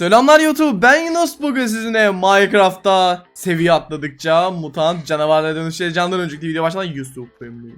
Selamlar YouTube ben Yunus bugün sizinle Minecraft'ta seviye atladıkça mutant canavarlara dönüşeceğinden önceki video başlamadan Yusuf Emre.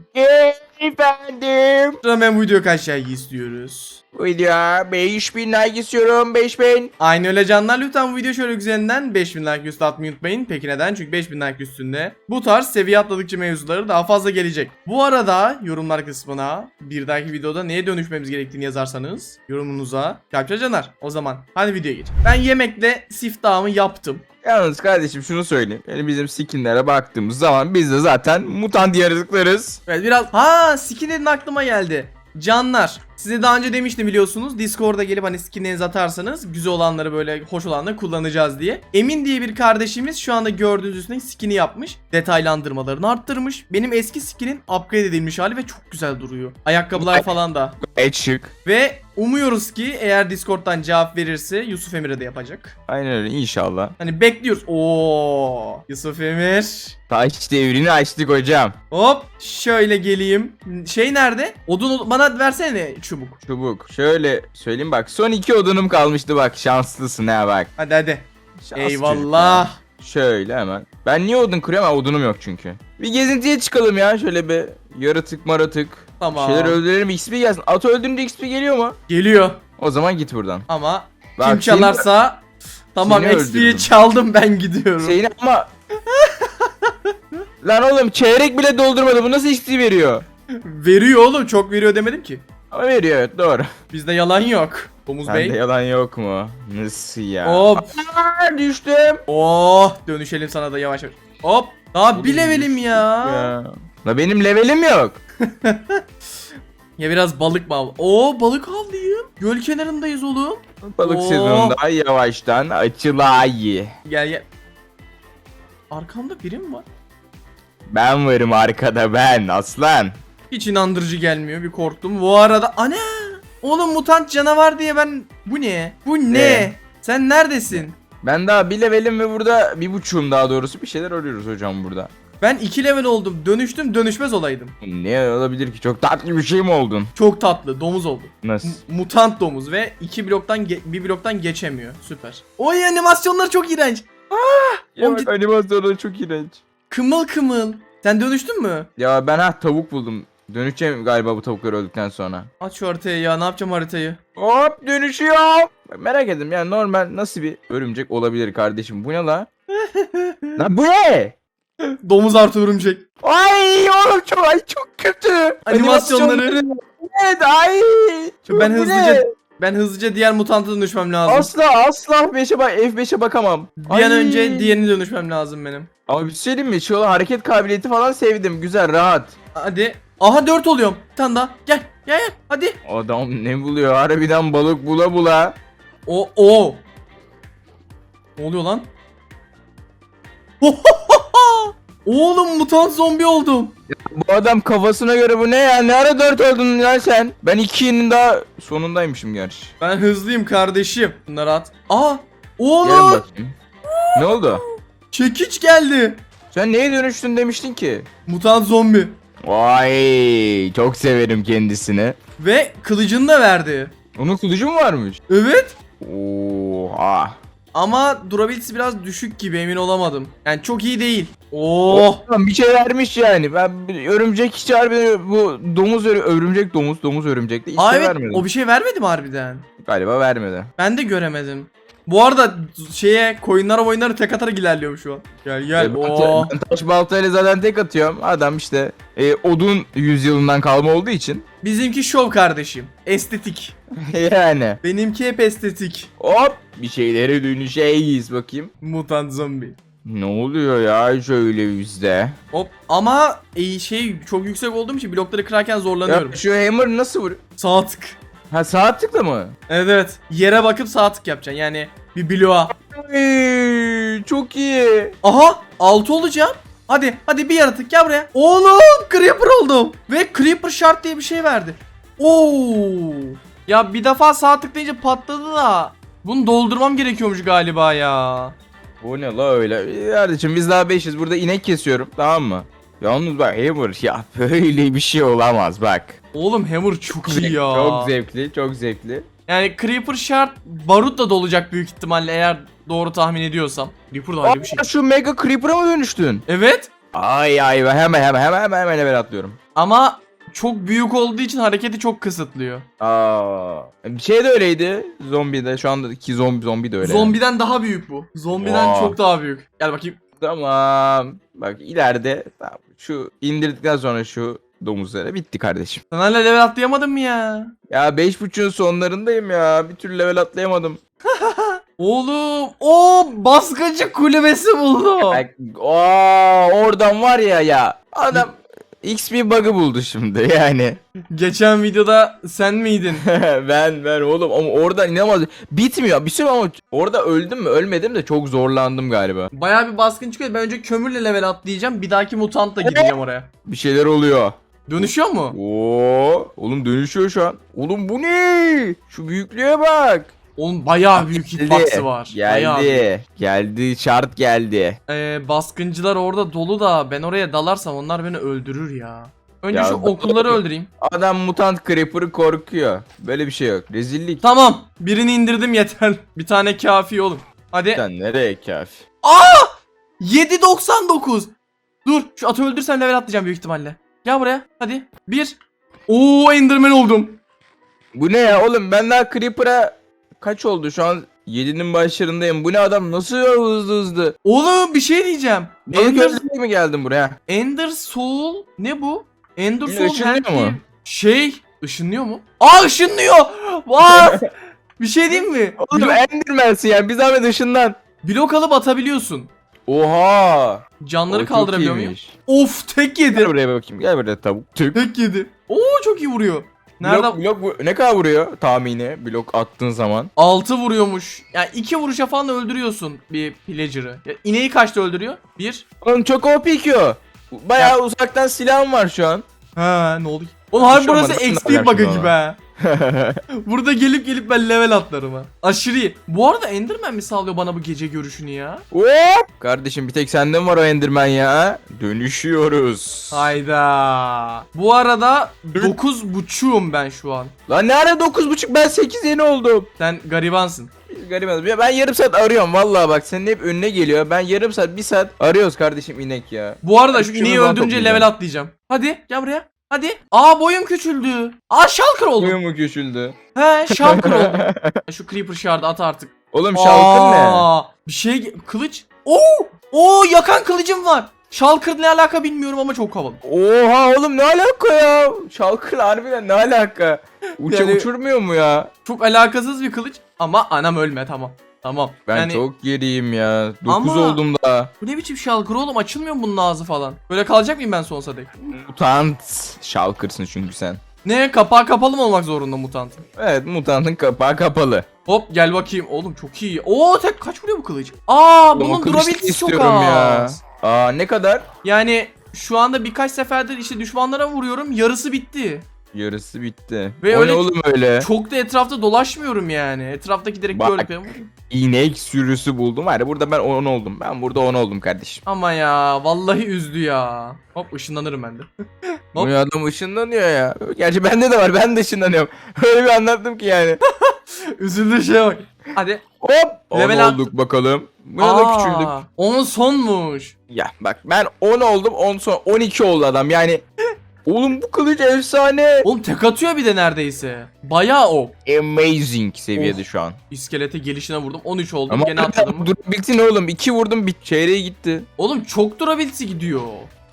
Efendim. Hemen bu video kaç like istiyoruz? Video 5000 like istiyorum 5000. Aynı öyle canlar lütfen bu video şöyle güzelinden 5000 like üstü atmayı unutmayın. Peki neden? Çünkü 5000 like üstünde bu tarz seviye atladıkça mevzuları daha fazla gelecek. Bu arada yorumlar kısmına bir dahaki videoda neye dönüşmemiz gerektiğini yazarsanız yorumunuza kalpçe canar. O zaman hadi videoya geç. Ben yemekle siftahımı yaptım. Yalnız kardeşim şunu söyleyeyim. Yani bizim skinlere baktığımız zaman biz de zaten mutant yaratıklarız. Evet biraz ha skin dedin aklıma geldi. Canlar size daha önce demiştim biliyorsunuz Discord'a gelip hani skinlerinizi atarsanız güzel olanları böyle hoş olanları kullanacağız diye. Emin diye bir kardeşimiz şu anda gördüğünüz üstündeki skin'i yapmış. Detaylandırmalarını arttırmış. Benim eski skinin upgrade edilmiş hali ve çok güzel duruyor. Ayakkabılar falan da. Et şık. Ve umuyoruz ki eğer Discord'dan cevap verirse Yusuf Emir'e de yapacak. Aynen öyle inşallah. Hani bekliyoruz. Oo Yusuf Emir. Taş devrini açtık hocam. Hop şöyle geleyim. Şey nerede? Odun bana versene çubuk. Çubuk. Şöyle söyleyeyim bak. Son iki odunum kalmıştı bak. Şanslısın ha bak. Hadi hadi. Şanslı Eyvallah. çocuk ya. Şöyle hemen. Ben niye odun kırıyorum? Ha, odunum yok çünkü. Bir gezintiye çıkalım ya. Şöyle bir yaratık maratık. Tamam. Şeyler öldürelim XP gelsin. Atı öldürünce XP geliyor mu? Geliyor. O zaman git buradan. Ama Bak, kim çalarsa tamam seni XP'yi öldürdüm. çaldım ben gidiyorum. Şeyini ama... Lan oğlum çeyrek bile doldurmadı. Bu nasıl XP veriyor? Veriyor oğlum çok veriyor demedim ki. Ama veriyor evet doğru. Bizde yalan yok. Domuz Bey. yalan yok mu? Nasıl ya? Hop. Aa, düştüm. Oh dönüşelim sana da yavaş yavaş. Hop. Daha bir levelim ya. Ya. La benim levelim yok. Ya biraz balık mı al? Oo balık avlayayım. Göl kenarındayız oğlum. Balık Oo. sezonunda yavaştan açılay. Gel gel. Arkamda biri mi var? Ben varım arkada ben aslan. Hiç inandırıcı gelmiyor bir korktum. Bu arada ana! Oğlum mutant canavar diye ben bu ne? Bu ne? Ee? Sen neredesin? Ben daha bir levelim ve burada bir buçuğum daha doğrusu bir şeyler arıyoruz hocam burada. Ben 2 level oldum. Dönüştüm dönüşmez olaydım. Ne olabilir ki? Çok tatlı bir şey mi oldun? Çok tatlı. Domuz oldu. Nasıl? M- mutant domuz ve iki bloktan bir bloktan geçemiyor. Süper. Oy animasyonlar çok iğrenç. Ya Oğlum bak animasyonları çok iğrenç. Kımıl kımıl. Sen dönüştün mü? Ya ben ha tavuk buldum. Döneceğim galiba bu tavuklar öldükten sonra. Aç şu haritayı ya. Ne yapacağım haritayı? Hop dönüşüyor. Bak Merak ettim yani normal nasıl bir örümcek olabilir kardeşim? Bu ne la? Lan bu ne? Domuz artı örümcek. Ay oğlum çok ay çok kötü. Animasyonları. Evet ay. Şu ben ne? hızlıca ben hızlıca diğer mutanta dönüşmem lazım. Asla asla F5'e bak F5'e bakamam. bir an önce diğerine dönüşmem lazım benim. Ama bir şey mi? Şu hareket kabiliyeti falan sevdim. Güzel rahat. Hadi. Aha 4 oluyorum. Bir tane daha. Gel. Gel gel. Hadi. Adam ne buluyor? Harbiden balık bula bula. O o. Ne oluyor lan? Oğlum mutant zombi oldum. Bu adam kafasına göre bu ne ya? Ne ara dört oldun ya sen? Ben ikinin daha sonundaymışım gerçi. Ben hızlıyım kardeşim. Bunları at. Aa! Gelin Oğlum! bakayım. Ne oldu? Çekiç geldi. Sen neye dönüştün demiştin ki? Mutant zombi. Vay çok severim kendisini. Ve kılıcını da verdi. Onun kılıcı mı varmış? Evet. Oha. Ama durabilitesi biraz düşük gibi emin olamadım. Yani çok iyi değil. Oo! Lan bir şey vermiş yani. Ben örümcek hiç harbiden bu domuz örü- örümcek domuz domuz örümcek de hiç Aa şey evet vermedi. o bir şey vermedi mi harbiden? Galiba vermedi. Ben de göremedim. Bu arada şeye koyunlara oyunları tek atarak ilerliyor şu an. Gel gel. E, ben, taş baltayla zaten tek atıyorum. Adam işte e, odun yüzyılından kalma olduğu için. Bizimki şov kardeşim. Estetik. yani. Benimki hep estetik. Hop bir şeylere dönüşeyiz bakayım. Mutant zombi. Ne oluyor ya şöyle bizde? Hop ama e, şey çok yüksek olduğum için blokları kırarken zorlanıyorum. Ya şu hammer nasıl vuruyor? Sağ tık. Ha sağ tıkla mı? Evet. Yere bakıp sağ tık yapacaksın. Yani bir bloğa. Ay, çok iyi. Aha 6 olacağım. Hadi hadi bir yaratık gel buraya. Oğlum creeper oldum. Ve creeper şart diye bir şey verdi. Oo. Ya bir defa sağ tıklayınca patladı da. Bunu doldurmam gerekiyormuş galiba ya. Bu ne la öyle? Kardeşim biz daha 500 burada inek kesiyorum tamam mı? Yalnız bak hammer ya böyle bir şey olamaz bak. Oğlum hammer çok iyi ya. Çok zevkli çok zevkli. Yani Creeper şart barutla dolacak büyük ihtimalle eğer doğru tahmin ediyorsam. Creeper da öyle bir şey. Aa, Şu Mega Creeper'a mı dönüştün? Evet Ay ay hemen hemen hemen hemen hemen level atlıyorum. ama çok büyük olduğu için hareketi çok kısıtlıyor. Aa, bir şey de öyleydi. Zombi de şu andaki zombi zombi de öyle. Zombiden daha büyük bu. Zombiden Vay. çok daha büyük. Gel bakayım. Tamam. Bak ileride tamam, şu indirdikten sonra şu domuzları bitti kardeşim. Sen hala level atlayamadın mı ya? Ya 5.5'ün sonlarındayım ya. Bir türlü level atlayamadım. Oğlum o baskıcı kulübesi buldu. Bak, aa, oradan var ya ya. Adam XP bug'ı buldu şimdi yani. Geçen videoda sen miydin? ben ben oğlum ama oradan inanılmaz. Bitmiyor. Bir süre ama orada öldüm mü ölmedim de çok zorlandım galiba. Bayağı bir baskın çıkıyor. Ben önce kömürle level atlayacağım. Bir dahaki mutantla gideceğim oraya. Bir şeyler oluyor. Dönüşüyor mu? Oo, oğlum dönüşüyor şu an. Oğlum bu ne? Şu büyüklüğe bak. Onun bayağı büyük hitbox'ı var. Bayağı büyük. Geldi. Geldi. Şart geldi. Ee, baskıncılar orada dolu da ben oraya dalarsam onlar beni öldürür ya. Önce Ya şu okulları öldüreyim. Adam mutant creeper'ı korkuyor. Böyle bir şey yok. Rezillik. Tamam. Birini indirdim yeter. Bir tane kafi oğlum. Hadi. Sen nereye kafi? 7.99. Dur şu atı öldürsem level atlayacağım büyük ihtimalle. Gel buraya. Hadi. Bir. Oo Enderman oldum. Bu ne ya oğlum ben daha creeper'a kaç oldu şu an 7'nin başlarındayım. Bu ne adam nasıl hızlı hızlı? Oğlum bir şey diyeceğim. Balık Ender, gözlüğü mi geldin buraya? Ender Soul ne bu? Ender Soul ışınlıyor Hand mu? Şey ışınlıyor mu? Aa ışınlıyor. Vay. bir şey diyeyim mi? Oğlum Blok, Enderman'sin yani bir zahmet ışından. blok alıp atabiliyorsun. Oha. Canları O çok kaldırabiliyor muyum? iyiymiş. Of tek Gel yedi. buraya bakayım. Gel buraya tavuk. Tüp. Tek yedi. Oo çok iyi vuruyor. Nerede? Blok, blok ne kadar vuruyor tahmini blok attığın zaman? 6 vuruyormuş. Yani 2 vuruşa falan öldürüyorsun bir pillager'ı. Ya, ineği kaçta öldürüyor? 1. Oğlum çok OP ki o. Bayağı uzaktan silahım var şu an. Ha ne oldu ki? Oğlum harbi burası olmadı, XP şunu bug'ı gibi ha. Burada gelip gelip ben level atlarım ha. Aşırı. Bu arada Enderman mi sağlıyor bana bu gece görüşünü ya? Hop! Kardeşim bir tek sende mi var o Enderman ya? Dönüşüyoruz. Hayda. Bu arada 9 buçuğum ben şu an. Lan ne ara 9.5 ben 8 yeni oldum. Sen garibansın. Biz. Ya Ben yarım saat arıyorum vallahi bak senin hep önüne geliyor. Ben yarım saat bir saat arıyoruz kardeşim inek ya. Bu arada şu şunu ineği öldürünce level atlayacağım. Hadi gel buraya. Hadi. Aa boyum küçüldü. Aa şalkır oldum. Boyun mu küçüldü? He şalkır oldum. şu creeper shard'ı at artık. Oğlum şalkın ne? Aa, Bir şey kılıç. Oo! Oo yakan kılıcım var. Şalkır ne alaka bilmiyorum ama çok havalı. Oha oğlum ne alaka ya? Şalkın harbiden ne alaka? Uça, Yani- Uçurmuyor mu ya? Çok alakasız bir kılıç ama anam ölme tamam. Tamam. Ben yani çok geriyim ya. 9 Ama- oldum daha. bu ne biçim şalkır oğlum açılmıyor mu bunun ağzı falan? Böyle kalacak mıyım ben sonsuza dek? Mutant şalkırsın çünkü sen. Ne kapağı kapalı mı olmak zorunda mutantın? Evet mutantın kapağı kapalı. Hop gel bakayım oğlum çok iyi. Oo tek kaç vuruyor bu kılıç? Aa Oğlum, bunun kılıç durability'si çok az. ya. Aa ne kadar? Yani şu anda birkaç seferdir işte düşmanlara vuruyorum yarısı bitti. Yarısı bitti. Ve o öyle- ne oğlum öyle? Çok da etrafta dolaşmıyorum yani. Etraftaki direkt Bak. yapıyorum. İnek sürüsü buldum. Var ya burada ben 10 oldum. Ben burada 10 oldum kardeşim. Ama ya vallahi üzdü ya. Hop ışınlanırım ben de. Hop. Bu adam ışınlanıyor ya. Gerçi bende de var. Ben de ışınlanıyorum. Öyle bir anlattım ki yani. Üzüldüğü şeye bak. Hadi. Hop. 10 Level at- olduk bakalım. Buna da küçüldük. Onun sonmuş. Ya bak ben 10 oldum. 10 sonra 12 oldu adam. Yani Oğlum bu kılıç efsane. Oğlum tek atıyor bir de neredeyse. Bayağı o. Amazing seviyede Of. şu an. İskelete gelişine vurdum. 13 oldum. Ama Gene atladım. durabilsin oğlum. 2 vurdum bir çeyreğe gitti. Oğlum çok durability gidiyor.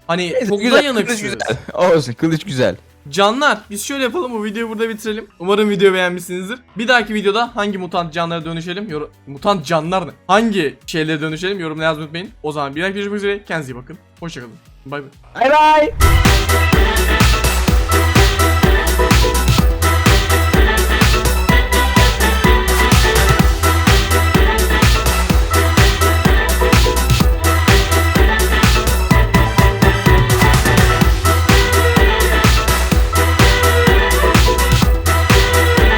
Hani Neyse, çok güzel, kılıç dayanıksız. güzel. Olsun kılıç güzel. Canlar biz şöyle yapalım bu videoyu burada bitirelim. Umarım video beğenmişsinizdir. Bir dahaki videoda hangi mutant canlara dönüşelim? Yor- mutant canlar ne? Hangi şeylere dönüşelim? Yorumlara yazmayı unutmayın. O zaman bir dahaki görüşmek üzere. Kendinize iyi bakın. Hoşçakalın. Bay bay. Bay bay.